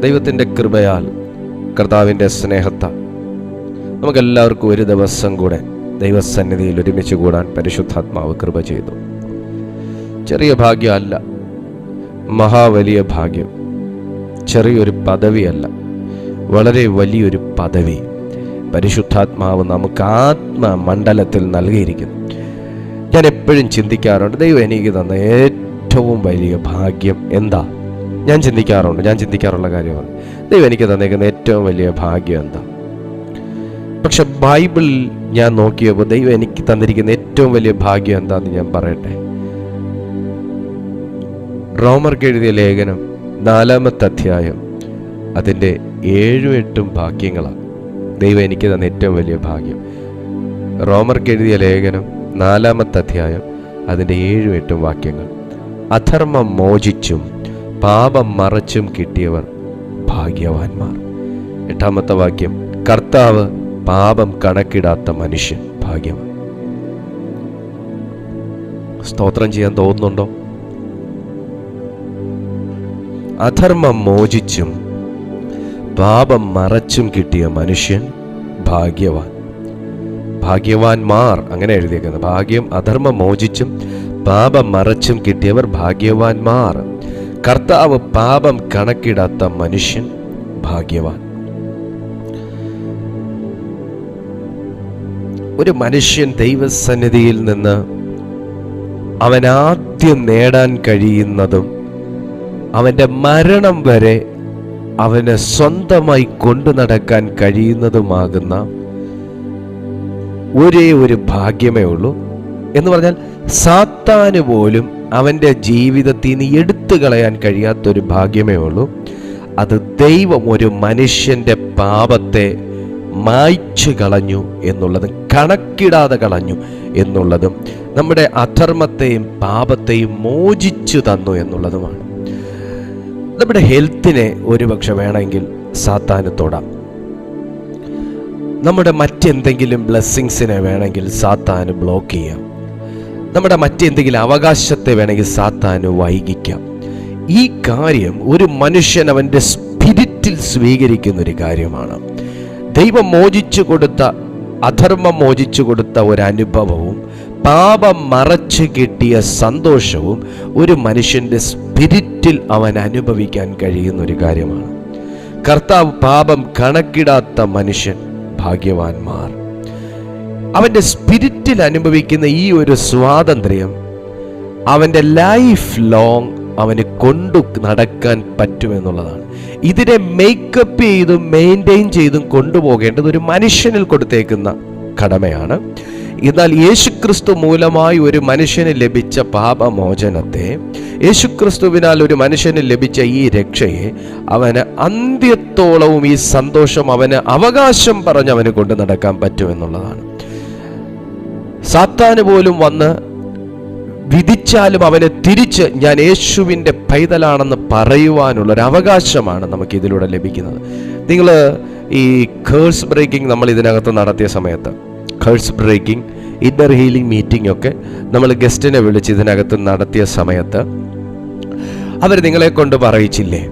ദൈവത്തിന്റെ കൃപയാൽ കർത്താവിന്റെ സ്നേഹത്താൽ നമുക്കെല്ലാവർക്കും ഒരു ദിവസം കൂടെ ദൈവസന്നിധിയിൽ ഒരുമിച്ച് കൂടാൻ പരിശുദ്ധാത്മാവ് കൃപ ചെയ്തു. ചെറിയ ഭാഗ്യമല്ല മഹാവലിയ ഭാഗ്യം. ചെറിയൊരു പദവിയല്ല വളരെ വലിയൊരു പദവി പരിശുദ്ധാത്മാവ് നമുക്ക് ആത്മമണ്ഡലത്തിൽ നൽകിയിരിക്കുന്നു. ഞാൻ എപ്പോഴും ചിന്തിക്കാറുണ്ട് ദൈവം എനിക്ക് തന്ന ഏറ്റവും വലിയ ഭാഗ്യം എന്താ? ഞാൻ ചിന്തിക്കാറുണ്ട് ഞാൻ ചിന്തിക്കാറുള്ള കാര്യമാണ്. ദൈവം എനിക്ക് തന്നേക്കുന്ന ഏറ്റവും വലിയ ഭാഗ്യം എന്താ? പക്ഷെ ബൈബിളിൽ ഞാൻ നോക്കിയപ്പോൾ ദൈവം എനിക്ക് തന്നിരിക്കുന്ന ഏറ്റവും വലിയ ഭാഗ്യം എന്താന്ന് ഞാൻ പറയട്ടെ? റോമർക്ക് എഴുതിയ ലേഖനം നാലാമത്തെ അധ്യായം അതിന്റെ ഏഴും എട്ടും ഭാഗ്യങ്ങളാണ് ദൈവം എനിക്ക് തന്ന ഏറ്റവും വലിയ ഭാഗ്യം. റോമർക്ക് എഴുതിയ ലേഖനം നാലാമത്തെ അധ്യായം അതിന്റെ ഏഴും എട്ടും വാക്യങ്ങൾ. അധർമ്മം മോചിച്ചും പാപം മറച്ചും കിട്ടിയവർ ഭാഗ്യവാന്മാർ. എട്ടാമത്തെ വാക്യം കർത്താവ് പാപം കണക്കിടാത്ത മനുഷ്യൻ ഭാഗ്യവാൻ. സ്തോത്രം ചെയ്യാൻ തോന്നുന്നുണ്ടോ? അധർമ്മം മോചിച്ചും പാപം മറച്ചും കിട്ടിയ മനുഷ്യൻ ഭാഗ്യവാൻ. ഭാഗ്യവാൻമാർ അങ്ങനെ എഴുതിയേക്കുന്നത് ഭാഗ്യം അധർമ്മം മോചിച്ചും പാപം മറച്ചും കിട്ടിയവർ ഭാഗ്യവാന്മാർ. കർത്താവ് പാപം കണക്കിടാത്ത മനുഷ്യൻ ഭാഗ്യവാൻ. ഒരു മനുഷ്യൻ ദൈവസന്നിധിയിൽ നിന്ന് അവൻ ആദ്യം നേടാൻ കഴിയുന്നതും അവന്റെ മരണം വരെ അവന് സ്വന്തമായി കൊണ്ടു നടക്കാൻ കഴിയുന്നതുമാകുന്ന ഒരേ ഒരു ഭാഗ്യമേ ഉള്ളൂ. എന്ന് പറഞ്ഞാൽ സാത്താന് പോലും അവന്റെ ജീവിതത്തിൽ നിന്ന് എടുത്തു കളയാൻ കഴിയാത്തൊരു ഭാഗ്യമേ ഉള്ളൂ. അത് ദൈവം ഒരു മനുഷ്യന്റെ പാപത്തെ മായ്ച്ചു കളഞ്ഞു എന്നുള്ളതും കണക്കിടാതെ കളഞ്ഞു എന്നുള്ളതും നമ്മുടെ അധർമ്മത്തെയും പാപത്തെയും മോചിച്ചു തന്നു എന്നുള്ളതുമാണ്. നമ്മുടെ ഹെൽത്തിനെ ഒരുപക്ഷെ വേണമെങ്കിൽ സാത്താന് തൊടാം. നമ്മുടെ മറ്റെന്തെങ്കിലും ബ്ലെസ്സിങ്സിനെ വേണമെങ്കിൽ സാത്താന് ബ്ലോക്ക് ചെയ്യാം. നമ്മുടെ മറ്റെന്തെങ്കിലും അവകാശത്തെ വേണമെങ്കിൽ സാത്താന് വൈകിക്കാം. ഈ കാര്യം ഒരു മനുഷ്യൻ അവന്റെ സ്പിരിറ്റിൽ സ്വീകരിക്കുന്ന ഒരു കാര്യമാണ്. ദൈവം മോചിച്ചു കൊടുത്ത അധർമ്മം മോചിച്ചു കൊടുത്ത ഒരു അനുഭവവും പാപം മറച്ചു കിട്ടിയ സന്തോഷവും ഒരു മനുഷ്യന്റെ സ്പിരിറ്റിൽ അവൻ അനുഭവിക്കാൻ കഴിയുന്ന ഒരു കാര്യമാണ്. കർത്താവ് പാപം കണക്കിടാത്ത മനുഷ്യൻ ഭാഗ്യവാന്മാർ. അവന്റെ സ്പിരിറ്റിൽ അനുഭവിക്കുന്ന ഈ ഒരു സ്വാതന്ത്ര്യം അവന്റെ ലൈഫ് ലോങ് അവന് കൊണ്ടു നടക്കാൻ പറ്റുമെന്നുള്ളതാണ്. ഇതിനെ മേക്കപ്പ് ചെയ്തും മെയിന്റെയിൻ ചെയ്തും കൊണ്ടുപോകേണ്ടത് ഒരു മനുഷ്യനിൽ കൊടുത്തേക്കുന്ന കടമയാണ്. എന്നാൽ യേശുക്രിസ്തു മൂലമായി ഒരു മനുഷ്യന് ലഭിച്ച പാപമോചനത്തെ യേശുക്രിസ്തുവിനാൽ ഒരു മനുഷ്യന് ലഭിച്ച ഈ രക്ഷയെ അവന് അന്ത്യത്തോളവും ഈ സന്തോഷം അവന് അവകാശം പറഞ്ഞ് അവന് കൊണ്ടു നടക്കാൻ പറ്റുമെന്നുള്ളതാണ്. സാത്താന് പോലും വന്ന് വിധിച്ചാലും അവനെ തിരിച്ച് ഞാൻ യേശുവിന്റെ പൈതലാണെന്ന് പറയുവാനുള്ള ഒരു അവകാശമാണ് നമുക്ക് ഇതിലൂടെ ലഭിക്കുന്നത്. നിങ്ങൾ ഈ കേഴ്സ് ബ്രേക്കിംഗ് നമ്മൾ ഇതിനകത്ത് നടത്തിയ സമയത്ത് curse breaking inner healing meeting ഒക്കെ നമ്മൾ ഗസ്റ്റിനെ വിളിച്ച് ഇതിനകത്ത് നടത്തിയ സമയത്ത് അവർ നിങ്ങളെ കൊണ്ട് പറയിച്ചില്ലേ?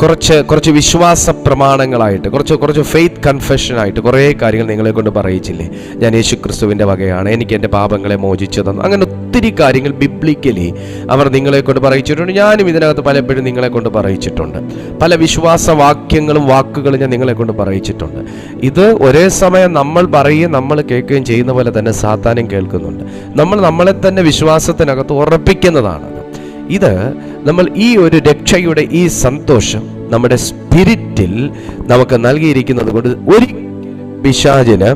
കുറച്ച് കുറച്ച് വിശ്വാസ പ്രമാണങ്ങളായിട്ട് കുറച്ച് കുറച്ച് ഫെയ്ത്ത് കൺഫെഷനായിട്ട് കുറേ കാര്യങ്ങൾ നിങ്ങളെ കൊണ്ട് പറയിച്ചില്ലേ? ഞാൻ യേശു ക്രിസ്തുവിന്റെ വകയാണ് എനിക്ക് എന്റെ പാപങ്ങളെ മോചിച്ചു തന്നു. അങ്ങനെ ഒത്തിരി കാര്യങ്ങൾ ബിബ്ലിക്കലി അവർ നിങ്ങളെ കൊണ്ട് പറയിച്ചിട്ടുണ്ട്. ഞാനും ഇതിനകത്ത് പലപ്പോഴും നിങ്ങളെ കൊണ്ട് പറയിച്ചിട്ടുണ്ട്. പല വിശ്വാസ വാക്യങ്ങളും വാക്കുകളും ഞാൻ നിങ്ങളെ കൊണ്ട് പറയിച്ചിട്ടുണ്ട്. ഇത് ഒരേ സമയം നമ്മൾ പറയുകയും നമ്മൾ കേൾക്കുകയും ചെയ്യുന്ന പോലെ തന്നെ സാത്താനും കേൾക്കുന്നുണ്ട്. നമ്മൾ നമ്മളെ തന്നെ വിശ്വാസത്തിനകത്ത് ഉറപ്പിക്കുന്നതാണ്. ഇത് നമ്മൾ ഈ ഒരു രക്ഷയുടെ ഈ സന്തോഷം നമ്മുടെ സ്പിരിറ്റിൽ നമുക്ക് നൽകിയിരിക്കുന്നത് കൊണ്ട് ഒരു പിശാചിന്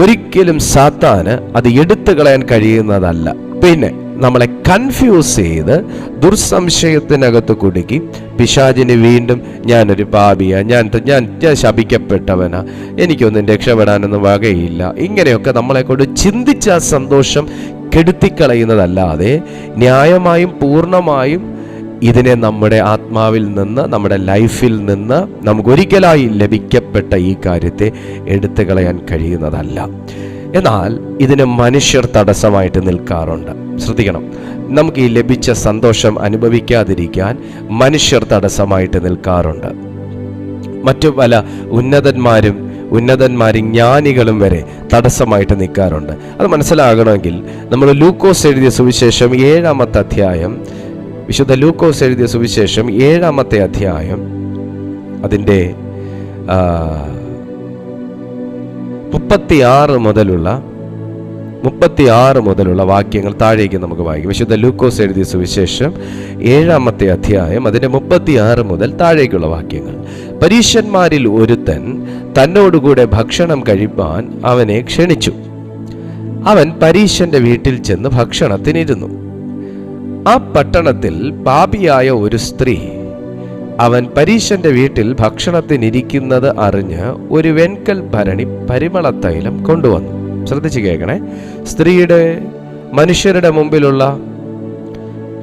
ഒരിക്കലും സാത്താന് അത് എടുത്തു കളയാൻ കഴിയുന്നതല്ല. പിന്നെ നമ്മളെ കൺഫ്യൂസ് ചെയ്ത് ദുർസംശയത്തിനകത്ത് കുടുക്കി പിശാചിന് വീണ്ടും ഞാനൊരു പാപിയ ഞാൻ ഞാൻ ഞാൻ ശപിക്കപ്പെട്ടവനാ എനിക്കൊന്നും രക്ഷപ്പെടാനൊന്നും വകയില്ല. ഇങ്ങനെയൊക്കെ നമ്മളെ കൊണ്ട് ചിന്തിച്ച സന്തോഷം കെടുത്തിക്കളയുന്നതല്ലാതെ ന്യായമായും പൂർണമായും ഇതിനെ നമ്മുടെ ആത്മാവിൽ നിന്ന് നമ്മുടെ ലൈഫിൽ നിന്ന് നമുക്കൊരിക്കലായി ലഭിക്കപ്പെട്ട ഈ കാര്യത്തെ എടുത്തു കളയാൻ കഴിയുന്നതല്ല. എന്നാൽ ഇതിന് മനുഷ്യർ തടസ്സമായിട്ട് നിൽക്കാറുണ്ട്. ശ്രദ്ധിക്കണം. നമുക്ക് ഈ ലഭിച്ച സന്തോഷം അനുഭവിക്കാതിരിക്കാൻ മനുഷ്യർ തടസ്സമായിട്ട് നിൽക്കാറുണ്ട്. മറ്റു പല ഉന്നതന്മാരും ഉന്നതന്മാരും ജ്ഞാനികളും വരെ തടസ്സമായിട്ട് നിൽക്കാറുണ്ട്. അത് മനസ്സിലാകണമെങ്കിൽ നമ്മൾ ലൂക്കോസ് എഴുതിയ സുവിശേഷം ഏഴാമത്തെ അധ്യായം വിശുദ്ധ ലൂക്കോസ് എഴുതിയ സുവിശേഷം ഏഴാമത്തെ അധ്യായം അതിന്റെ മുപ്പത്തിയാറ് മുതലുള്ള മുപ്പത്തിയാറ് മുതലുള്ള വാക്യങ്ങൾ താഴേക്ക് നമുക്ക് വായിക്കും. വിശുദ്ധ ലൂക്കോസ് എഴുതിയ സുവിശേഷം ഏഴാമത്തെ അധ്യായം അതിന്റെ മുപ്പത്തി ആറ് മുതൽ താഴേക്കുള്ള വാക്യങ്ങൾ. പരീശന്മാരിൽ ഒരുത്തൻ തന്നോടുകൂടെ ഭക്ഷണം കഴിപ്പാൻ അവനെ ക്ഷണിച്ചു. അവൻ പരീശന്റെ വീട്ടിൽ ചെന്ന് ഭക്ഷണത്തിനിരുന്നു. ആ പട്ടണത്തിൽ പാപിയായ ഒരു സ്ത്രീ അവൻ പരീശന്റെ വീട്ടിൽ ഭക്ഷണത്തിനിരിക്കുന്നത് അറിഞ്ഞ് ഒരു വെൺകൽ ഭരണി പരിമളത്തൈലം കൊണ്ടുവന്നു. ശ്രദ്ധിച്ചു കേൾക്കണേ. സ്ത്രീയുടെ മനുഷ്യരുടെ മുമ്പിലുള്ള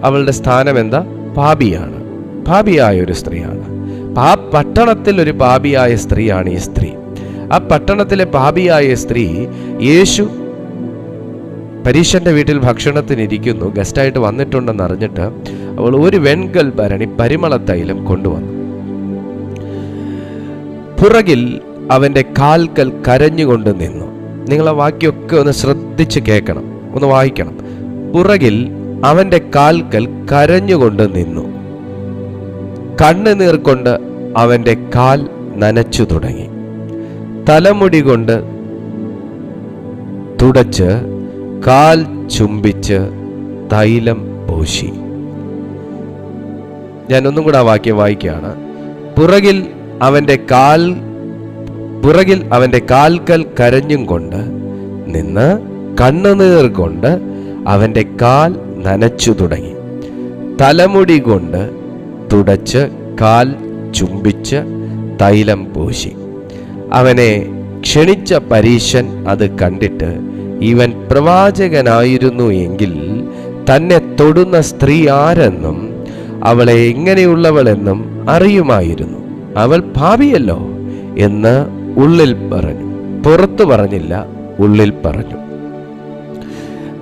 അവളുടെ സ്ഥാനം എന്താ പാപിയാണ് പാപിയായ ഒരു സ്ത്രീയാണ്. ആ പട്ടണത്തിൽ ഒരു പാപിയായ സ്ത്രീയാണ് ഈ സ്ത്രീ. ആ പട്ടണത്തിലെ പാപിയായ സ്ത്രീ യേശു പരീശന്റെ വീട്ടിൽ ഭക്ഷണത്തിനിരിക്കുന്നു ഗസ്റ്റായിട്ട് വന്നിട്ടുണ്ടെന്ന് അറിഞ്ഞിട്ട് അവൾ ഒരു വെൺകൽ ഭരണി പരിമള തൈലം കൊണ്ടുവന്നു. പുറകിൽ അവന്റെ കാൽക്കൽ കരഞ്ഞുകൊണ്ട് നിന്നു. നിങ്ങൾ ആ വാക്യമൊക്കെ ഒന്ന് ശ്രദ്ധിച്ച് കേൾക്കണം. ഒന്ന് വായിക്കണം. പുറകിൽ അവന്റെ കാൽക്കൽ കരഞ്ഞുകൊണ്ട് നിന്നു. കണ്ണുനീർ കൊണ്ട് അവന്റെ കാൽ നനച്ചു തുടങ്ങി. തലമുടി കൊണ്ട് തുടച്ച് കാൽ ചുംബിച്ച് തൈലം പൂശി. ഒന്നും കൂടെ ആ വാക്യം വായിക്കുകയാണ്. പുറകിൽ അവന്റെ കാൽ പുറകിൽ അവന്റെ കാൽക്കൽ കരഞ്ഞും കൊണ്ട് നിന്ന് കണ്ണുനീർ കൊണ്ട് അവന്റെ കാൽ നനച്ചു തുടങ്ങി. തലമുടി കൊണ്ട് തുടച്ച് കാൽ ചുംബിച്ച് തൈലം പൂശി. അവനെ ക്ഷണിച്ച പരീശൻ അത് കണ്ടിട്ട് ഇവൻ പ്രവാചകനായിരുന്നു എങ്കിൽ തന്നെ തൊടുന്ന സ്ത്രീ ആരെന്നും അവളെ എങ്ങനെയുള്ളവളെന്നും അറിയുമായിരുന്നു. അവൾ ഭാവിയല്ലോ എന്ന് ഉള്ളിൽ പറഞ്ഞു. പുറത്തു പറഞ്ഞില്ല ഉള്ളിൽ പറഞ്ഞു.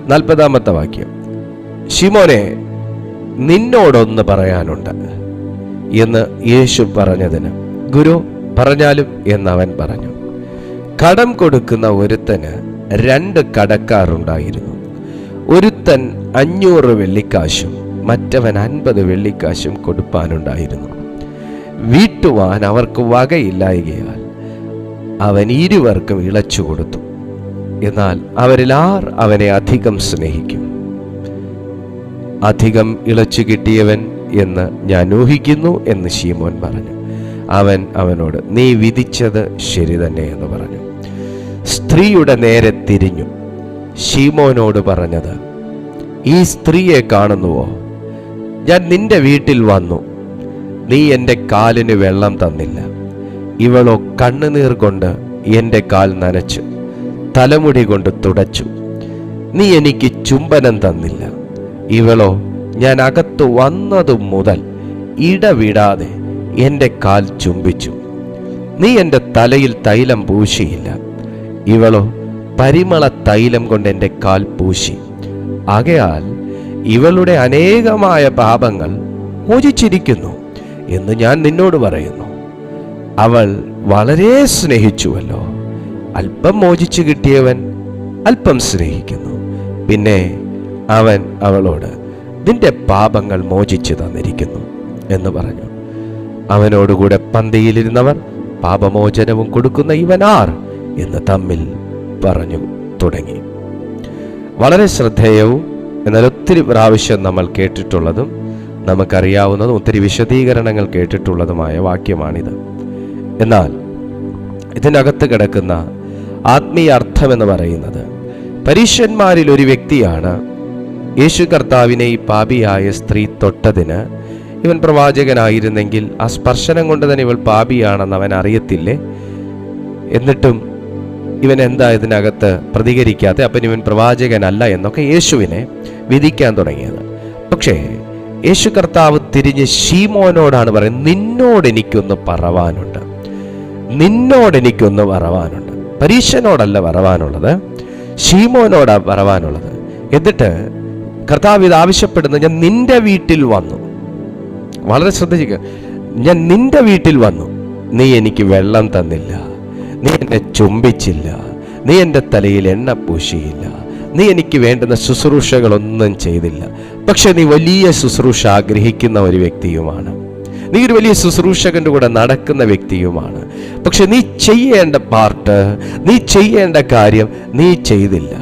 നാൽപ്പതാമത്തെ വാക്യം. ഷിമോനെ നിന്നോടൊന്ന് പറയാനുണ്ട് എന്ന് യേശു പറഞ്ഞതിന്. ഗുരു പറഞ്ഞാലും എന്നവൻ പറഞ്ഞു. കടം കൊടുക്കുന്ന ഒരുത്തന് രണ്ട് കടക്കാറുണ്ടായിരുന്നു ഒരുത്തൻ അഞ്ഞൂറ് വെള്ളിക്കാശും മറ്റവൻ അൻപത് വെള്ളിക്കാശും കൊടുപ്പാനുണ്ടായിരുന്നു. വീട്ടുവാൻ അവർക്ക് വകയില്ലായകയാൽ അവൻ ഇരുവർക്കും ഇളച്ചു കൊടുത്തു. എന്നാൽ അവരിൽ ആർ അവനെ അധികം സ്നേഹിക്കും. അധികം ഇളച്ചു കിട്ടിയവൻ എന്ന് ഞാൻ ഊഹിക്കുന്നു എന്ന് ശീമോൻ പറഞ്ഞു. അവൻ അവനോട് നീ വിധിച്ചത് ശരി തന്നെ എന്ന് പറഞ്ഞു. സ്ത്രീയുടെ നേരെ തിരിഞ്ഞു. ശീമോനോട് പറഞ്ഞത് ഈ സ്ത്രീയെ കാണുന്നുവോ? ഞാൻ നിന്റെ വീട്ടിൽ വന്നു. നീ എന്റെ കാലിന് വെള്ളം തന്നില്ല. ഇവളോ കണ്ണുനീർ കൊണ്ട് എന്റെ കാൽ നനച്ചു തലമുടി കൊണ്ട് തുടച്ചു. നീ എനിക്ക് ചുംബനം തന്നില്ല. ഇവളോ ഞാൻ അകത്തു വന്നതു മുതൽ ഇടവിടാതെ എന്റെ കാൽ ചുംബിച്ചു. നീ എന്റെ തലയിൽ തൈലം പൂശിയില്ല. ഇവളോ പരിമള തൈലം കൊണ്ട് എന്റെ കാൽ പൂശി. ആകയാൽ ഇവളുടെ അനേകമായ പാപങ്ങൾ മോചിച്ചിരിക്കുന്നു എന്ന് ഞാൻ നിന്നോട് പറയുന്നു. അവൾ വളരെ സ്നേഹിച്ചുവല്ലോ. അല്പം മോചിച്ചു കിട്ടിയവൻ അല്പം സ്നേഹിക്കുന്നു. പിന്നെ അവൻ അവളോട് നിന്റെ പാപങ്ങൾ മോചിച്ചു തന്നിരിക്കുന്നു എന്ന് പറഞ്ഞു. അവനോടുകൂടെ പന്തിയിലിരുന്നവർ പാപമോചനവും കൊടുക്കുന്ന ഇവനാർ എന്ന് തമ്മിൽ പറഞ്ഞു തുടങ്ങി. വളരെ ശ്രദ്ധേയവും എന്നാൽ ഒത്തിരി പ്രാവശ്യം നമ്മൾ കേട്ടിട്ടുള്ളതും നമുക്കറിയാവുന്നതും ഒത്തിരി വിശദീകരണങ്ങൾ കേട്ടിട്ടുള്ളതുമായ വാക്യമാണിത്. എന്നാൽ ഇതിനകത്ത് കിടക്കുന്ന ആത്മീയ അർത്ഥം എന്ന് പറയുന്നത് പരീക്ഷന്മാരിൽ ഒരു വ്യക്തിയാണ് യേശു കർത്താവിനെ ഈ പാപിയായ സ്ത്രീ തൊട്ടതിന് ഇവൻ പ്രവാചകനായിരുന്നെങ്കിൽ ആ സ്പർശനം കൊണ്ട് തന്നെ ഇവൾ പാപിയാണെന്ന് അവൻ അറിയത്തില്ലേ? എന്നിട്ടും ഇവൻ എന്താ ഇതിനകത്ത് പ്രതികരിക്കാതെ അപ്പം ഇവൻ പ്രവാചകനല്ല എന്നൊക്കെ യേശുവിനെ വിധിക്കാൻ തുടങ്ങിയത്. പക്ഷേ യേശു കർത്താവ് തിരിഞ്ഞ് ഷീമോനോടാണ് പറയുന്നത് നിന്നോട് എനിക്കൊന്ന് പറവാനുണ്ട്. നിന്നോട് എനിക്കൊന്ന് പറവാനുണ്ട് പരീക്ഷനോടല്ല പറവാനുള്ളത് ഷീമോനോടാ പറവാനുള്ളത് എന്നിട്ട് കർത്താവ് ഇത് ആവശ്യപ്പെടുന്നത് ഞാൻ നിന്റെ വീട്ടിൽ വന്നു. വളരെ ശ്രദ്ധിക്കുക ഞാൻ നിന്റെ വീട്ടിൽ വന്നു. നീ എനിക്ക് വെള്ളം തന്നില്ല നീ എന്നെ ചുംബിച്ചില്ല നീ എന്റെ തലയിൽ എണ്ണ പൂശിയില്ല നീ എനിക്ക് വേണ്ടുന്ന ശുശ്രൂഷകളൊന്നും ചെയ്തില്ല. പക്ഷെ നീ വലിയ ശുശ്രൂഷ ആഗ്രഹിക്കുന്ന ഒരു വ്യക്തിയുമാണ്. നീ ഒരു വലിയ ശുശ്രൂഷകന്റെ കൂടെ നടക്കുന്ന വ്യക്തിയുമാണ്. പക്ഷെ നീ ചെയ്യേണ്ട പാർട്ട് നീ ചെയ്യേണ്ട കാര്യം നീ ചെയ്തില്ല.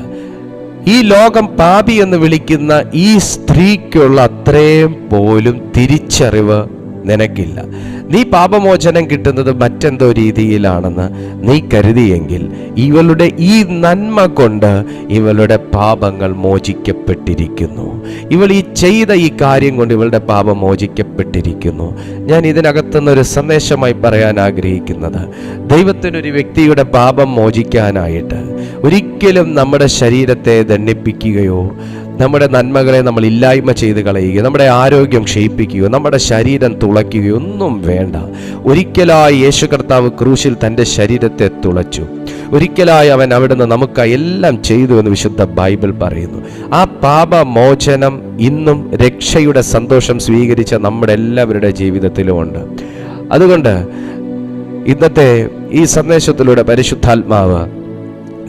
ഈ ലോകം പാപി എന്ന് വിളിക്കുന്ന ഈ സ്ത്രീക്കുള്ള അത്രയും പോലും തിരിച്ചറിവ് നിനക്കില്ല. നീ പാപമോചനം കിട്ടുന്നത് മറ്റെന്തോ രീതിയിലാണെന്ന് നീ കരുതിയെങ്കിൽ ഇവളുടെ ഈ നന്മ കൊണ്ട് ഇവളുടെ പാപങ്ങൾ മോചിക്കപ്പെട്ടിരിക്കുന്നു. ഇവൾ ഈ ചെയ്ത ഈ കാര്യം കൊണ്ട് ഇവളുടെ പാപം മോചിക്കപ്പെട്ടിരിക്കുന്നു. ഞാൻ ഇതിനകത്തുനിന്ന് ഒരു സന്ദേശമായി പറയാൻ ആഗ്രഹിക്കുന്നത് ദൈവത്തിനൊരു വ്യക്തിയുടെ പാപം മോചിക്കാനായിട്ട് ഒരിക്കലും നമ്മുടെ ശരീരത്തെ ദണ്ഡിപ്പിക്കുകയോ നമ്മുടെ നന്മകളെ നമ്മൾ ഇല്ലായ്മ ചെയ്ത് കളയുകയോ നമ്മുടെ ആരോഗ്യം ക്ഷയിപ്പിക്കുകയോ നമ്മുടെ ശരീരം തുളയ്ക്കുകയോ ഒന്നും വേണ്ട. ഒരിക്കലായി യേശു കർത്താവ് ക്രൂശിൽ തന്റെ ശരീരത്തെ തുളച്ചു. ഒരിക്കലായി അവൻ അവിടുന്ന് നമുക്കായി എല്ലാം ചെയ്തു എന്ന് വിശുദ്ധ ബൈബിൾ പറയുന്നു. ആ പാപമോചനം ഇന്നും രക്ഷയുടെ സന്തോഷം സ്വീകരിച്ച നമ്മുടെ എല്ലാവരുടെ ജീവിതത്തിലുമുണ്ട് അതുകൊണ്ട് ഇന്നത്തെ ഈ സന്ദേശത്തിലൂടെ പരിശുദ്ധാത്മാവ്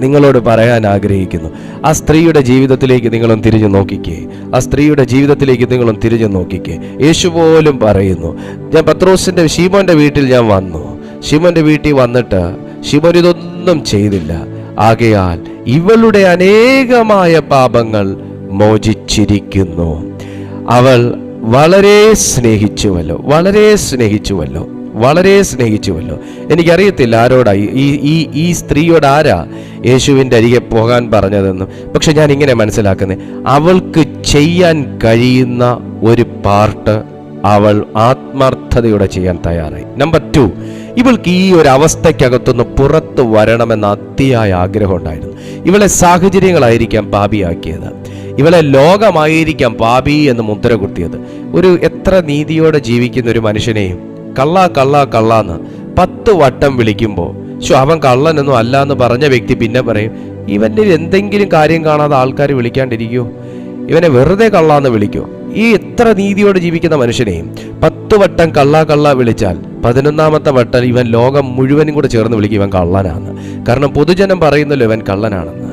നിങ്ങളോട് പറയാൻ ആഗ്രഹിക്കുന്നു. ആ സ്ത്രീയുടെ ജീവിതത്തിലേക്ക് നിങ്ങളും തിരിഞ്ഞു നോക്കിക്കേ. ആ സ്ത്രീയുടെ ജീവിതത്തിലേക്ക് നിങ്ങളും തിരിഞ്ഞു നോക്കിക്കേ. യേശു പോലും പറയുന്നു ഞാൻ പത്രോസിന്റെ ഷീമോന്റെ വീട്ടിൽ ഞാൻ വന്നു. ഷീമോന്റെ വീട്ടിൽ വന്നിട്ട് ശിവൻ ഇതൊന്നും ചെയ്തില്ല. ആകയാൽ ഇവളുടെ അനേകമായ പാപങ്ങൾ മോചിച്ചിരിക്കുന്നു. അവൾ വളരെ സ്നേഹിച്ചുവല്ലോ വളരെ സ്നേഹിച്ചുവല്ലോ. വളരെ സ്നേഹിച്ചുവല്ലോ. എനിക്കറിയത്തില്ല ആരോടാ ഈ ഈ ഈ സ്ത്രീയോട് ആരാ യേശുവിന്റെ അരികെ പോകാൻ പറഞ്ഞതെന്നും. പക്ഷെ ഞാൻ ഇങ്ങനെ മനസ്സിലാക്കുന്നത് അവൾക്ക് ചെയ്യാൻ കഴിയുന്ന ഒരു പാർട്ട് അവൾ ആത്മാർത്ഥതയോടെ ചെയ്യാൻ തയ്യാറായി. നമ്പർ ടു ഇവൾക്ക് ഈ ഒരു അവസ്ഥയ്ക്കകത്തുനിന്ന് പുറത്തു വരണമെന്ന അതിയായ ആഗ്രഹം ഉണ്ടായിരുന്നു. ഇവളെ സാഹചര്യങ്ങളായിരിക്കാം പാപിയാക്കിയത്. ഇവളെ ലോകമായിരിക്കാം പാപി എന്ന് മുദ്ര കുത്തിയത്. ഒരു എത്ര നീതിയോടെ ജീവിക്കുന്ന ഒരു മനുഷ്യനെയും കള്ള കള്ളാ കള്ളാന്ന് പത്ത് വട്ടം വിളിക്കുമ്പോൾ ശോ അവൻ കള്ളനൊന്നും അല്ല എന്ന് പറഞ്ഞ വ്യക്തി പിന്നെ പറയും ഇവന്റെ എന്തെങ്കിലും കാര്യം കാണാതെ ആൾക്കാർ വിളിക്കാണ്ടിരിക്കുമോ ഇവനെ വെറുതെ കള്ളാന്ന് വിളിക്കോ. ഈ എത്ര നീതിയോടെ ജീവിക്കുന്ന മനുഷ്യനെയും പത്ത് വട്ടം കള്ളാ കള്ളാ വിളിച്ചാൽ പതിനൊന്നാമത്തെ വട്ടം ഇവൻ ലോകം മുഴുവനും കൂടെ ചേർന്ന് വിളിക്കും ഇവൻ കള്ളനാണ് കാരണം പൊതുജനം പറയുന്നല്ലോ ഇവൻ കള്ളനാണെന്ന്.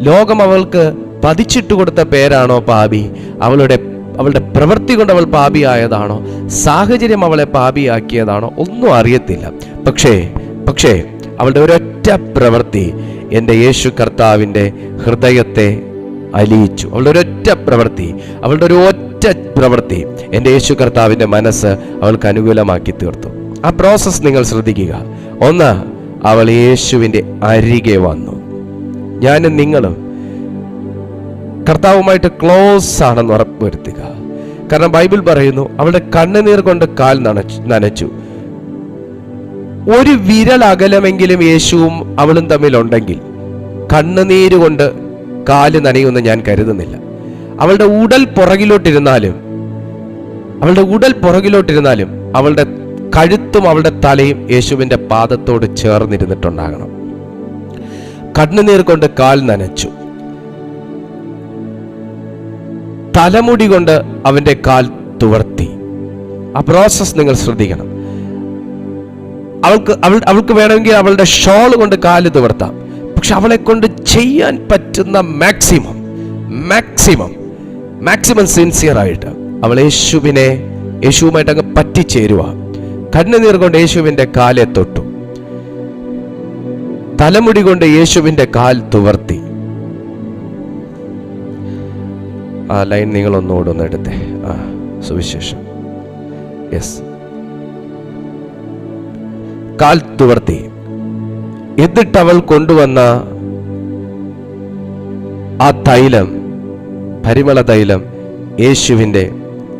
ലോകം അവൾക്ക് പതിച്ചിട്ട് കൊടുത്ത പേരാണോ പാപി? അവളുടെ അവളുടെ പ്രവൃത്തി കൊണ്ട് അവൾ പാപിയായതാണോ? സാഹചര്യം അവളെ പാപിയാക്കിയതാണോ? ഒന്നും അറിയത്തില്ല. പക്ഷേ പക്ഷേ അവളുടെ ഒരൊറ്റ പ്രവൃത്തി എന്റെ യേശു കർത്താവിന്റെ ഹൃദയത്തെ അലിയിച്ചു. അവളുടെ ഒരൊറ്റ പ്രവൃത്തി അവളുടെ ഒരു ഒറ്റ പ്രവൃത്തി എന്റെ യേശു കർത്താവിന്റെ മനസ്സ് അവൾക്ക് അനുകൂലമാക്കി തീർത്തു. ആ പ്രോസസ്സ് നിങ്ങൾ ശ്രദ്ധിക്കുക. ഒന്ന് അവൾ യേശുവിന്റെ അരികെ വന്നു. ഞാനും നിങ്ങളും കർത്താവുമായിട്ട് ക്ലോസ് ആണെന്ന് ഉറപ്പുവരുത്തുക കാരണം ബൈബിൾ പറയുന്നു അവളുടെ കണ്ണുനീർ കൊണ്ട് കാൽ നനച്ചു നനച്ചു. ഒരു വിരൽ അകലമെങ്കിലും യേശുവും അവളും തമ്മിലുണ്ടെങ്കിൽ കണ്ണുനീര് കൊണ്ട് കാൽ നനയുമെന്ന് ഞാൻ കരുതുന്നില്ല. അവളുടെ ഉടൽ പുറകിലോട്ടിരുന്നാലും അവളുടെ ഉടൽ പുറകിലോട്ടിരുന്നാലും അവളുടെ കഴുത്തും അവളുടെ തലയും യേശുവിന്റെ പാദത്തോട് ചേർന്നിരുന്നിട്ടുണ്ടാകണം. കണ്ണുനീർ കൊണ്ട് കാൽ നനച്ചു. തലമുടി കൊണ്ട് അവന്റെ കാൽ തുവർത്തി. ആ പ്രോസസ് നിങ്ങൾ ശ്രദ്ധിക്കണം. അവൾക്ക് അവൾ അവൾക്ക് വേണമെങ്കിൽ അവളുടെ ഷോൾ കൊണ്ട് കാൽ തുവർത്താം. പക്ഷെ അവളെ കൊണ്ട് ചെയ്യാൻ പറ്റുന്ന മാക്സിമം മാക്സിമം മാക്സിമം സിൻസിയർ ആയിട്ട് അവൾ യേശുവിനെ യേശുവുമായിട്ട് അങ്ങ് പറ്റിച്ചേരുക. കണ്ണുനീർ കൊണ്ട് യേശുവിന്റെ കാലെ തൊട്ടു. തലമുടി കൊണ്ട് യേശുവിന്റെ കാൽ തുവർത്തി. ആ ലൈൻ നിങ്ങൾ ഒന്നുകൂടെ ഒന്ന് എടുത്തേ. ആ സുവിശേഷം. യെസ് കാൽ തുവർത്തി. എന്നിട്ട് അവൾ കൊണ്ടുവന്ന ആ തൈലം പരിമള തൈലം യേശുവിന്റെ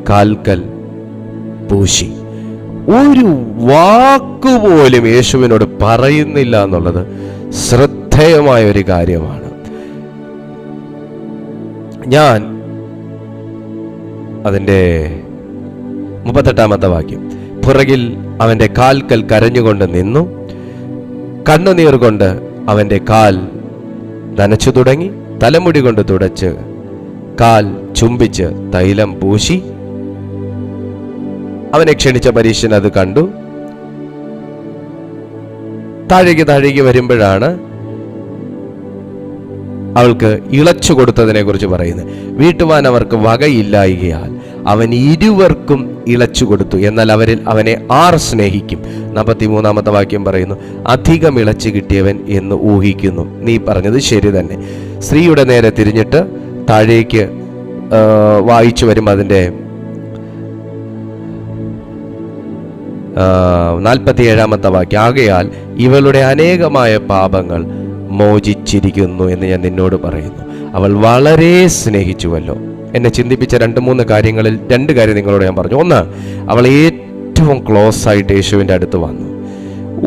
കാൽക്കൽ പൂശി. ഒരു വാക്കുപോലും യേശുവിനോട് പറയുന്നില്ല എന്നുള്ളത് ശ്രദ്ധേയമായ ഒരു കാര്യമാണ്. ഞാൻ അതിന്റെ മുപ്പത്തെട്ടാമത്തെ വാക്യം. പുറകിൽ അവന്റെ കാൽക്കൽ കരഞ്ഞുകൊണ്ട് നിന്നു. കണ്ണുനീർ കൊണ്ട് അവന്റെ കാൽ നനച്ചു തുടങ്ങി. തലമുടി കൊണ്ട് തുടച്ച് കാൽ ചുംബിച്ച് തൈലം പൂശി. അവനെ ക്ഷണിച്ച പരീക്ഷൻ അത് കണ്ടു. താഴേക്ക് താഴേക്ക് വരുമ്പോഴാണ് അവൾക്ക് ഇളച്ചു കൊടുത്തതിനെ കുറിച്ച് പറയുന്നത്. വീട്ടുവാൻ അവർക്ക് വകയില്ലായികയാൽ അവൻ ഇരുവർക്കും ഇളച്ചു കൊടുത്തു. എന്നാൽ അവരിൽ അവനെ ആർ സ്നേഹിക്കും. നാൽപ്പത്തി മൂന്നാമത്തെ വാക്യം പറയുന്നു അധികം ഇളച്ചു കിട്ടിയവൻ എന്ന് ഊഹിക്കുന്നു. നീ പറഞ്ഞത് ശരി തന്നെ. സ്ത്രീയുടെ നേരെ തിരിഞ്ഞിട്ട് താഴേക്ക് വായിച്ചു വരുമ്പോൾ അതിന്റെ നാൽപ്പത്തി ഏഴാമത്തെ വാക്യം ആകയാൽ ഇവളുടെ അനേകമായ പാപങ്ങൾ മോചിച്ചിരിക്കുന്നു എന്ന് ഞാൻ നിന്നോട് പറയുന്നു. അവൾ വളരെ സ്നേഹിച്ചുവല്ലോ. എന്നെ ചിന്തിപ്പിച്ച രണ്ട് മൂന്ന് കാര്യങ്ങളിൽ രണ്ട് കാര്യം നിങ്ങളോട് ഞാൻ പറഞ്ഞു. ഒന്ന് അവൾ ഏറ്റവും ക്ലോസ് ആയിട്ട് യേശുവിന്റെ അടുത്ത് വന്നു.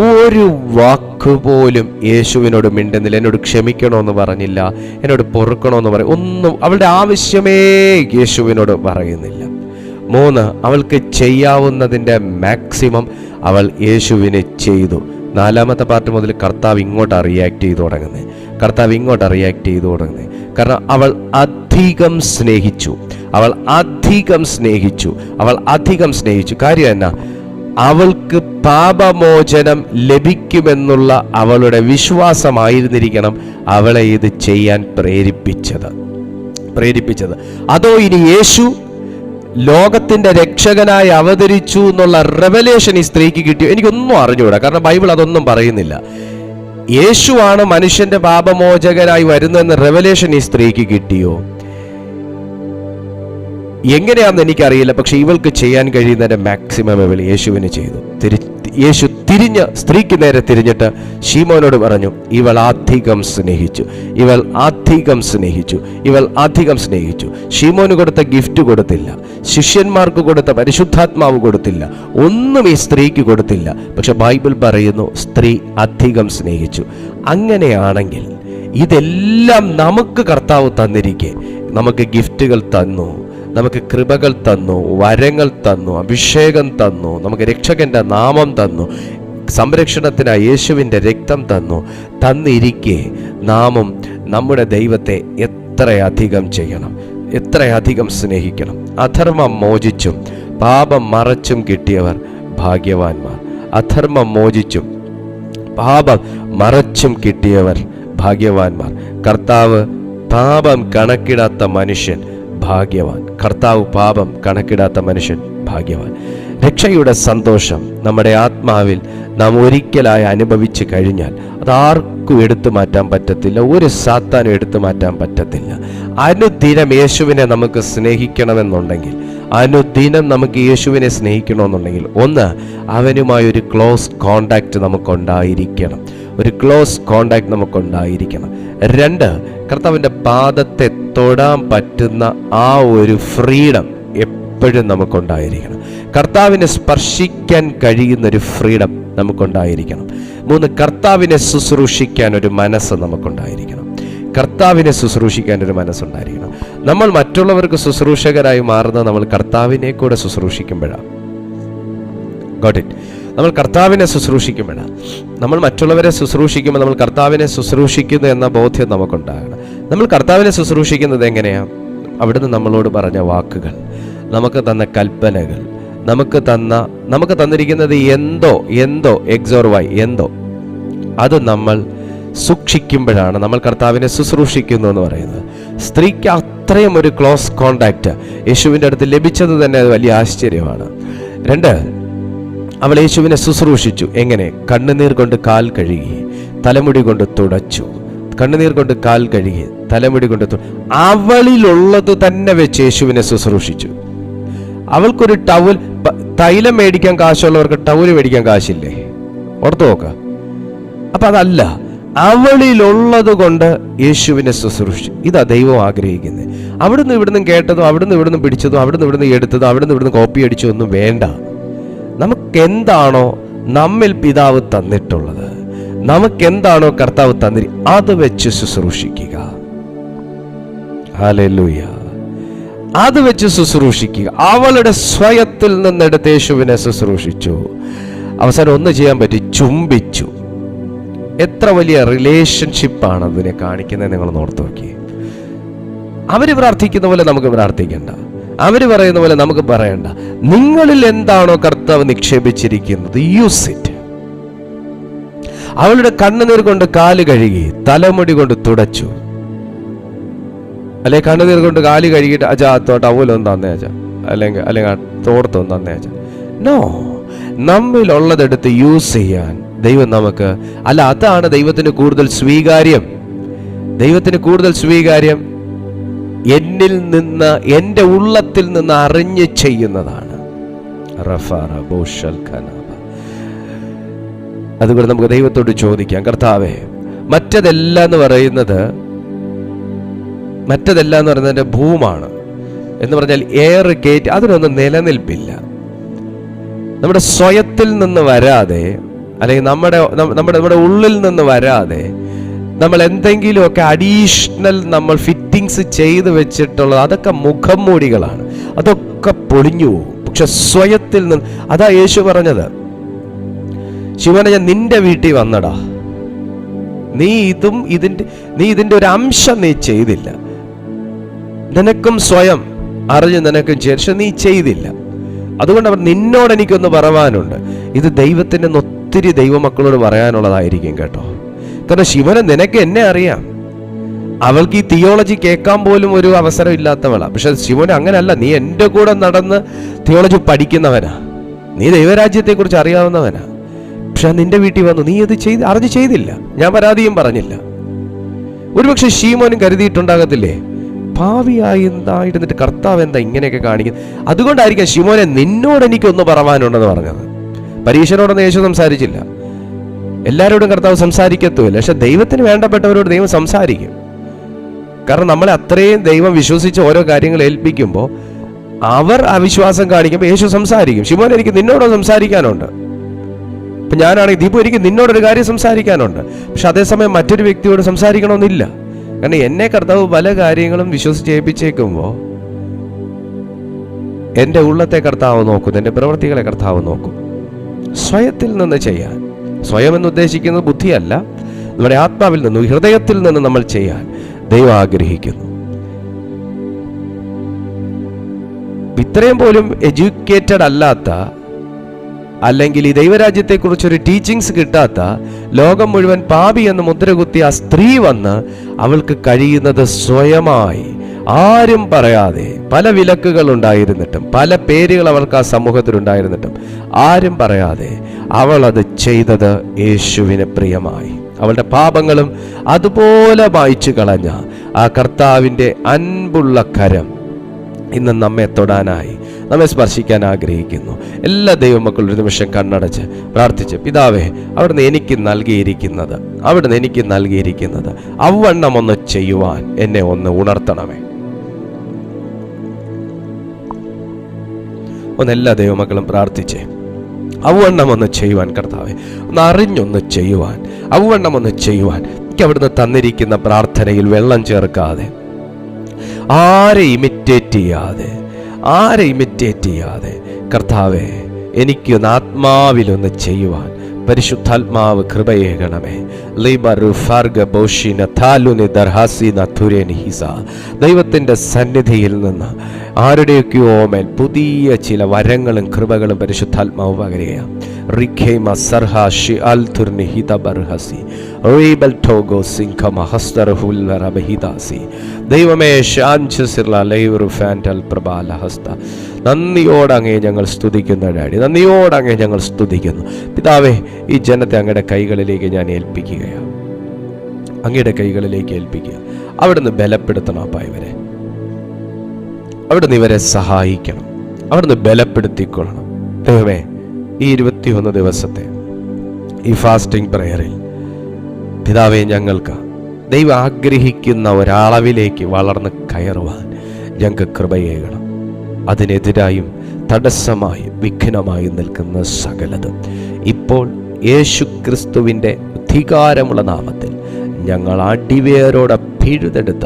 ഒരു വാക്ക് പോലും യേശുവിനോട് മിണ്ടുന്നില്ല. എന്നോട് ക്ഷമിക്കണമെന്ന് പറഞ്ഞില്ല. എന്നോട് പൊറുക്കണമെന്ന് പറയും ഒന്നും അവളുടെ ആവശ്യമേ യേശുവിനോട് പറയുന്നില്ല. മൂന്ന് അവൾക്ക് ചെയ്യാവുന്നതിന്റെ മാക്സിമം അവൾ യേശുവിനെ ചെയ്തു. നാലാമത്തെ പാർട്ട് മുതൽ കർത്താവ് ഇങ്ങോട്ട് റിയാക്ട് ചെയ്തു തുടങ്ങുന്നത് കർത്താവ് ഇങ്ങോട്ട് റിയാക്ട് ചെയ്തു തുടങ്ങുന്നത് കാരണം അവൾ അധികം സ്നേഹിച്ചു. അവൾ അധികം സ്നേഹിച്ചു. അവൾ അധികം സ്നേഹിച്ചു. കാര്യം എന്നാ? അവൾക്ക് പാപമോചനം ലഭിക്കുമെന്നുള്ള അവളുടെ വിശ്വാസമായിരുന്നിരിക്കണം അവളെ ഇത് ചെയ്യാൻ പ്രേരിപ്പിച്ചത്. പ്രേരിപ്പിച്ചത്. അതോ ഇനി യേശു ലോകത്തിന്റെ രക്ഷകനായി അവതരിച്ചു എന്നുള്ള റെവലേഷൻ ഈ സ്ത്രീക്ക് കിട്ടിയോ? എനിക്കൊന്നും അറിഞ്ഞുകൂടാ. കാരണം ബൈബിൾ അതൊന്നും പറയുന്നില്ല. യേശുവാണ് മനുഷ്യന്റെ പാപമോചകനായി വരുന്നതെന്ന് റെവലേഷൻ ഈ സ്ത്രീക്ക് കിട്ടിയോ? എങ്ങനെയാണെന്ന് എനിക്കറിയില്ല പക്ഷെ ഇവൾക്ക് ചെയ്യാൻ കഴിയുന്നതിന്റെ മാക്സിമം ഇവൾ യേശുവിന് ചെയ്തു. തിരി യേശു തിരിഞ്ഞ് സ്ത്രീക്ക് നേരെ തിരിഞ്ഞിട്ട് ഷീമോനോട് പറഞ്ഞു ഇവൾ അധികം സ്നേഹിച്ചു ഇവൾ അധികം സ്നേഹിച്ചു ഇവൾ അധികം സ്നേഹിച്ചു. ഷീമോന് കൊടുത്ത ഗിഫ്റ്റ് കൊടുത്തില്ല ശിഷ്യന്മാർക്ക് കൊടുത്ത പരിശുദ്ധാത്മാവ് കൊടുത്തില്ല ഒന്നും ഈ സ്ത്രീക്ക് കൊടുത്തില്ല. പക്ഷെ ബൈബിൾ പറയുന്നു സ്ത്രീ അധികം സ്നേഹിച്ചു. അങ്ങനെയാണെങ്കിൽ ഇതെല്ലാം നമുക്ക് കർത്താവ് തന്നിരിക്കെ നമുക്ക് ഗിഫ്റ്റുകൾ തന്നു. നമുക്ക് കൃപകൾ തന്നു വരങ്ങൾ തന്നു അഭിഷേകം തന്നു നമുക്ക് രക്ഷകന്റെ നാമം തന്നു സംരക്ഷണത്തിനായി യേശുവിന്റെ രക്തം തന്നു തന്നിരിക്കെ നാമം നമ്മുടെ ദൈവത്തെ എത്രയധികം ചെയ്യണം എത്രയധികം സ്നേഹിക്കണം. അധർമ്മം മോചിച്ചും പാപം മറച്ചും കിട്ടിയവർ ഭാഗ്യവാന്മാർ. അധർമ്മം മോചിച്ചും പാപം മറച്ചും കിട്ടിയവർ ഭാഗ്യവാന്മാർ. കർത്താവ് പാപം കണക്കിടാത്ത മനുഷ്യൻ ഭാഗ്യവാൻ. കർത്താവ് പാപം കണക്കിടാത്ത മനുഷ്യൻ ഭാഗ്യവാൻ. രക്ഷയുടെ സന്തോഷം നമ്മുടെ ആത്മാവിൽ നാം ഒരിക്കലായി അനുഭവിച്ചു കഴിഞ്ഞാൽ അതാർക്കും എടുത്തു മാറ്റാൻ പറ്റത്തില്ല ഒരു സാത്താനും എടുത്തു മാറ്റാൻ പറ്റത്തില്ല. അനുദിനം യേശുവിനെ നമുക്ക് സ്നേഹിക്കണമെന്നുണ്ടെങ്കിൽ അനുദിനം നമുക്ക് യേശുവിനെ സ്നേഹിക്കണമെന്നുണ്ടെങ്കിൽ ഒന്ന് അവനുമായി ഒരു ക്ലോസ് കോണ്ടാക്റ്റ് നമുക്കുണ്ടായിരിക്കണം. ഒരു ക്ലോസ് കോണ്ടാക്ട് നമുക്കുണ്ടായിരിക്കണം. രണ്ട് കർത്താവിന്റെ പാദത്തെ തൊടാൻ പറ്റുന്ന ആ ഒരു ഫ്രീഡം എപ്പോഴും നമുക്കുണ്ടായിരിക്കണം. കർത്താവിനെ സ്പർശിക്കാൻ കഴിയുന്ന ഒരു ഫ്രീഡം നമുക്കുണ്ടായിരിക്കണം. മൂന്ന് കർത്താവിനെ ശുശ്രൂഷിക്കാൻ ഒരു മനസ്സ് നമുക്കുണ്ടായിരിക്കണം. കർത്താവിനെ ശുശ്രൂഷിക്കാൻ ഒരു മനസ്സുണ്ടായിരിക്കണം. നമ്മൾ മറ്റുള്ളവർക്ക് ശുശ്രൂഷകരായി മാറുന്ന നമ്മൾ കർത്താവിനെ കൂടെ ശുശ്രൂഷിക്കുമ്പോഴാണ് ഗോട്ട് ഇറ്റ് നമ്മൾ കർത്താവിനെ ശുശ്രൂഷിക്കുമ്പോൾ നമ്മൾ മറ്റുള്ളവരെ ശുശ്രൂഷിക്കുമ്പോൾ നമ്മൾ കർത്താവിനെ ശുശ്രൂഷിക്കുന്നു എന്ന ബോധ്യം നമുക്കുണ്ടാകണം. നമ്മൾ കർത്താവിനെ ശുശ്രൂഷിക്കുന്നത് എങ്ങനെയാണ് അവിടുന്ന് നമ്മളോട് പറഞ്ഞ വാക്കുകൾ. നമുക്ക് തന്ന കൽപ്പനകൾ. നമുക്ക് തന്ന നമുക്ക് തന്നിരിക്കുന്നത് എന്തോ എന്തോ എക്സോർ വൈ എന്തോ. അത് നമ്മൾ സൂക്ഷിക്കുമ്പോഴാണ് നമ്മൾ കർത്താവിനെ ശുശ്രൂഷിക്കുന്നു എന്ന് പറയുന്നത്. സ്ത്രീക്ക് അത്രയും ഒരു ക്ലോസ് കോണ്ടാക്റ്റ് യേശുവിന്റെ അടുത്ത് ലഭിച്ചത് തന്നെ വലിയ ആശ്ചര്യമാണ്. രണ്ട് അവൾ യേശുവിനെ ശുശ്രൂഷിച്ചു. എങ്ങനെ? കണ്ണുനീർ കൊണ്ട് കാൽ കഴുകി തലമുടി കൊണ്ട് തുടച്ചു. കണ്ണുനീർ കൊണ്ട് കാൽ കഴുകി തലമുടി കൊണ്ട് അവളിലുള്ളത് തന്നെ വെച്ച് യേശുവിനെ ശുശ്രൂഷിച്ചു. അവൾക്കൊരു ടവൽ തൈലം മേടിക്കാൻ കാശുള്ളവർക്ക് ടവൽ മേടിക്കാൻ കാശില്ലേ? ഓർത്തു നോക്ക. അപ്പൊ അതല്ല അവളിലുള്ളത് കൊണ്ട് യേശുവിനെ ശുശ്രൂഷിച്ചു. ഇതാ ദൈവം ആഗ്രഹിക്കുന്നത് അവിടുന്ന് ഇവിടുന്ന് കേട്ടതും അവിടുന്ന് ഇവിടുന്ന് പിടിച്ചതും അവിടുന്ന് ഇവിടുന്ന് എടുത്തതും അവിടുന്ന് ഇവിടുന്ന് കോപ്പി അടിച്ചതൊന്നും വേണ്ട. നമുക്ക് എന്താണോ നമ്മിൽ പിതാവ് തന്നിട്ടുള്ളത്. നമുക്ക് എന്താണോ കർത്താവ് തന്നി അത് വെച്ച് ശുശ്രൂഷിക്കുക. ഹല്ലേലൂയ. അത് വെച്ച് ശുശ്രൂഷിക്കുക. അവളുടെ സ്വയത്തിൽ നിന്നെടുത്ത് യേശുവിനെ ശുശ്രൂഷിച്ചു. അവസാനം ഒന്ന് ചെയ്യാൻ പറ്റി ചുംബിച്ചു. എത്ര വലിയ റിലേഷൻഷിപ്പാണ് അതിനെ കാണിക്കുന്നത് നിങ്ങൾ ഓർത്ത് നോക്കി അവർ പ്രാർത്ഥിക്കുന്ന പോലെ നമുക്ക് പ്രാർത്ഥിക്കണ്ട. അവർ പറയുന്ന പോലെ നമുക്ക് പറയണ്ട. നിങ്ങളിൽ എന്താണോ കർത്താവ് നിക്ഷേപിച്ചിരിക്കുന്നത്? യൂസ് ഇറ്റ് അവളുടെ കണ്ണുനീർ കൊണ്ട് കാൽ കഴുകി തലമുടി കൊണ്ട് തുടച്ചു. അല്ലെ കണ്ണുനീർ കൊണ്ട് കാൽ കഴുകിയിട്ട് അജാ തോട്ട് അവലൊന്ന് തന്നേ അജ അല്ലെങ്കിൽ അല്ലെങ്കിൽ തോർത്തൊന്ന് തന്നേ അജ നോ നമ്മിലുള്ളതെടുത്ത് യൂസ് ചെയ്യാൻ ദൈവം നമുക്ക് അല്ല അതാണ് ദൈവത്തിന് കൂടുതൽ സ്വീകാര്യം. ദൈവത്തിന് കൂടുതൽ സ്വീകാര്യം എന്നിൽ നിന്ന് എന്റെ ഉള്ളത്തിൽ നിന്ന് അറിഞ്ഞ് ചെയ്യുന്നതാണ്. അതുകൊണ്ട് നമുക്ക് ദൈവത്തോട് ചോദിക്കാം കർത്താവേ മറ്റതെല്ലാം എന്ന് പറയുന്നത് മറ്റതെല്ലാം എന്ന് പറയുന്നത് ഭൂമാണ്. എന്ന് പറഞ്ഞാൽ എയർ ഗേറ്റ് അതിനൊന്നും നിലനിൽപ്പില്ല. നമ്മുടെ സ്വയത്തിൽ നിന്ന് വരാതെ അല്ലെങ്കിൽ നമ്മുടെ നമ്മുടെ നമ്മുടെ ഉള്ളിൽ നിന്ന് വരാതെ നമ്മൾ എന്തെങ്കിലുമൊക്കെ അഡീഷണൽ നമ്മൾ ഫിറ്റിങ്സ് ചെയ്ത് വെച്ചിട്ടുള്ളത് അതൊക്കെ മുഖം മൂടികളാണ് അതൊക്കെ പൊളിഞ്ഞു പോകും. പക്ഷെ സ്വയത്തിൽ നിന്ന് അതാ യേശു പറഞ്ഞത് ശിവനെ ഞാൻ നിന്റെ വീട്ടിൽ വന്നടാ. നീ ഇതും ഇതിന്റെ നീ ഇതിന്റെ ഒരു അംശം നീ ചെയ്തില്ല. നിനക്കും സ്വയം അറിഞ്ഞ് നിനക്കും ചേർച്ച നീ ചെയ്തില്ല. അതുകൊണ്ട് അവർ നിന്നോട് എനിക്കൊന്ന് പറവാനുണ്ട്. ഇത് ദൈവത്തിന്റെ ഒത്തിരി ദൈവമക്കളോട് പറയാനുള്ളതായിരിക്കും കേട്ടോ. കാരണം ശിവനെ നിനക്ക് എന്നെ അറിയാം. അവൾക്ക് ഈ തിയോളജി കേൾക്കാൻ പോലും ഒരു അവസരം ഇല്ലാത്തവളാണ് പക്ഷെ ശിവൻ അങ്ങനെയല്ല നീ എന്റെ കൂടെ നടന്ന് തിയോളജി പഠിക്കുന്നവനാ. നീ ദൈവരാജ്യത്തെക്കുറിച്ച് അറിയാവുന്നവനാ. പക്ഷെ നിന്റെ വീട്ടിൽ വന്നു നീ അത് ചെയ്ത് അറിഞ്ഞ് ചെയ്തില്ല. ഞാൻ പരാതിയും പറഞ്ഞില്ല. ഒരുപക്ഷെ ശീമോനും കരുതിയിട്ടുണ്ടാകത്തില്ലേ ഭാവിയായി എന്തായിരുന്നിട്ട് കർത്താവ് എന്താ ഇങ്ങനെയൊക്കെ കാണിക്കുന്നത്? അതുകൊണ്ടായിരിക്കാം ശിമോനെ നിന്നോട് എനിക്കൊന്ന് പറവാനുണ്ടെന്ന് പറഞ്ഞത്. പരീക്ഷനോടൊന്നും യേശു സംസാരിച്ചില്ല. എല്ലാവരോടും കർത്താവ് സംസാരിക്കത്തുമില്ല. പക്ഷെ ദൈവത്തിന് വേണ്ടപ്പെട്ടവരോട് ദൈവം സംസാരിക്കും. കാരണം നമ്മളെ അത്രയും ദൈവം വിശ്വസിച്ച് ഓരോ കാര്യങ്ങൾ ഏൽപ്പിക്കുമ്പോൾ അവർ അവിശ്വാസം കാണിക്കുമ്പോൾ യേശു സംസാരിക്കും. ശിവോൻ എനിക്ക് നിന്നോട് സംസാരിക്കാനുണ്ട്. ഇപ്പം ഞാനാണെങ്കിൽ ദീപു എനിക്ക് നിന്നോടൊരു കാര്യം സംസാരിക്കാനുണ്ട്. പക്ഷെ അതേസമയം മറ്റൊരു വ്യക്തിയോട് സംസാരിക്കണമെന്നില്ല. കാരണം എന്നെ കർത്താവ് പല കാര്യങ്ങളും വിശ്വസിച്ച് ഏൽപ്പിച്ചേക്കുമ്പോൾ എന്റെ ഉള്ളത്തെ കർത്താവ് നോക്കും എന്റെ പ്രവൃത്തികളെ കർത്താവ് നോക്കും. സ്വയത്തിൽ നിന്ന് ചെയ്യാൻ. സ്വയം എന്ന് ഉദ്ദേശിക്കുന്നത് ബുദ്ധിയല്ല. നമ്മുടെ ആത്മാവിൽ നിന്നും ഹൃദയത്തിൽ നിന്ന് നമ്മൾ ചെയ്യാൻ ദൈവം ആഗ്രഹിക്കുന്നു. ഇത്രയും പോലും എഡ്യൂക്കേറ്റഡ് അല്ലാത്ത അല്ലെങ്കിൽ ഈ ദൈവരാജ്യത്തെക്കുറിച്ചൊരു ടീച്ചിങ്സ് കിട്ടാത്ത ലോകം മുഴുവൻ പാപി എന്ന് മുദ്രകുത്തിയ ആ സ്ത്രീ വന്ന് അവൾക്ക് കഴിയുന്നത് സ്വയമായി ആരും പറയാതെ പല വിലക്കുകൾ ഉണ്ടായിരുന്നിട്ടും പല പേരുകൾ അവൾക്ക് ആ സമൂഹത്തിൽ ഉണ്ടായിരുന്നിട്ടും ആരും പറയാതെ അവൾ അത് ചെയ്തത് യേശുവിന് പ്രിയമായി. അവളുടെ പാപങ്ങളും അതുപോലെ വായിച്ചു കളഞ്ഞ ആ കർത്താവിന്റെ അൻപുള്ള കരം ഇന്ന് നമ്മെ തൊടാനായി നമ്മെ സ്പർശിക്കാൻ ആഗ്രഹിക്കുന്നു. എല്ലാ ദൈവമക്കളും ഒരു നിമിഷം കണ്ണടച്ച് പ്രാർത്ഥിച്ച് പിതാവേ അവിടുന്ന് എനിക്ക് നൽകിയിരിക്കുന്നത് അവിടുന്ന് എനിക്ക് നൽകിയിരിക്കുന്നത് അവണ്ണം ഒന്ന് ചെയ്യുവാൻ എന്നെ ഒന്ന് ഉണർത്തണമേ. ഒന്ന് എല്ലാ ദൈവമക്കളും പ്രാർത്ഥിച്ചേ. അവണ്ണം ഒന്ന് ചെയ്യുവാൻ കർത്താവെ. ഒന്ന് അറിഞ്ഞൊന്ന് ചെയ്യുവാൻ. അവണ്ണം ഒന്ന് ചെയ്യുവാൻ. എനിക്ക് അവിടുന്ന് തന്നിരിക്കുന്ന പ്രാർത്ഥനയിൽ വെള്ളം ചേർക്കാതെ. ആരെ ഇമിറ്റേറ്റ് ചെയ്യാതെ. ആരെ ഇമിറ്റേറ്റ് ചെയ്യാതെ. കർത്താവെ എനിക്കൊന്ന് ആത്മാവിലൊന്ന് ചെയ്യുവാൻ. പരിശുദ്ധാത്മാവ് കൃപയേകണമേ ലൈബറു ഫാർഗ ബോഷിന ദൈവത്തിന്റെ സന്നിധിയിൽ നിന്ന് ആരുടെയൊക്കെയോ മേൽ പുതിയ ചില വരങ്ങളും കൃപകളും പരിശുദ്ധാത്മാവ് പകരുകയാണ്. റിഖേമ ബർഹസി. ദൈവമേ ലൈവറു നന്ദിയോടങ്ങേ ഞങ്ങൾ സ്തുതിക്കുന്നു ഡാഡി. നന്ദിയോടങ്ങേ ഞങ്ങൾ സ്തുതിക്കുന്നു. പിതാവേ ഈ ജനത്തെ അങ്ങയുടെ കൈകളിലേക്ക് ഞാൻ ഏൽപ്പിക്കുകയാണ്. അങ്ങയുടെ കൈകളിലേക്ക് ഏൽപ്പിക്കുക അവിടുന്ന് ബലപ്പെടുത്തണം അപ്പ ഇവരെ അവിടുന്ന് ഇവരെ സഹായിക്കണം. അവിടുന്ന് ബലപ്പെടുത്തിക്കൊള്ളണം. ദൈവമേ ഈ ഇരുപത്തിയൊന്ന് ദിവസത്തെ ഈ ഫാസ്റ്റിംഗ് പ്രയറിൽ പിതാവെ ഞങ്ങൾക്ക് ദൈവം ആഗ്രഹിക്കുന്ന ഒരളവിലേക്ക് വളർന്ന് കയറുവാൻ ഞങ്ങൾക്ക് കൃപയേകണം. അതിനെതിരായും തടസ്സമായി വിഘ്നമായും നിൽക്കുന്ന സകലതും ഇപ്പോൾ യേശു ക്രിസ്തുവിന്റെ അധികാരമുള്ള നാമത്തിൽ ഞങ്ങൾ അടിവേരോടെ പിഴുതെടുത്ത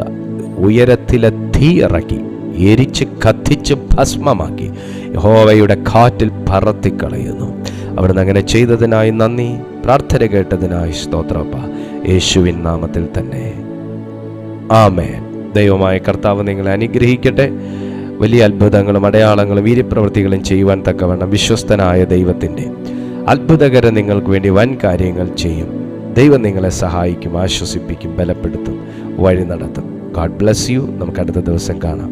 ഉയരത്തിലെ തീ ഇറക്കി എരിച്ച് കത്തിച്ച് ഭസ്മമാക്കി. യഹോവയുടെ കാറ്റിൽ പറത്തിക്കളയുന്നു. അവിടുന്ന് അങ്ങനെ ചെയ്തതിനായി നന്ദി. പ്രാർത്ഥന കേട്ടതിനായി സ്തോത്രപ്പ യേശുവിൻ നാമത്തിൽ തന്നെ. ആമേ ദൈവമായ കർത്താവ് നിങ്ങളെ അനുഗ്രഹിക്കട്ടെ. വലിയ അത്ഭുതങ്ങളും അടയാളങ്ങളും വീര്യപ്രവൃത്തികളും ചെയ്യുവാൻ തക്കവണ്ണം വിശ്വസ്തനായ ദൈവത്തിന്റെ അത്ഭുതകര നിങ്ങൾക്ക് വേണ്ടി വൻ കാര്യങ്ങൾ ചെയ്യും. ദൈവം നിങ്ങളെ സഹായിക്കും ആശ്വസിപ്പിക്കും ബലപ്പെടുത്തും വഴി നടത്തും. ഗാഡ് ബ്ലസ് യു നമുക്ക് അടുത്ത ദിവസം കാണാം.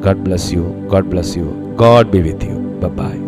God bless you God bless you God be with you bye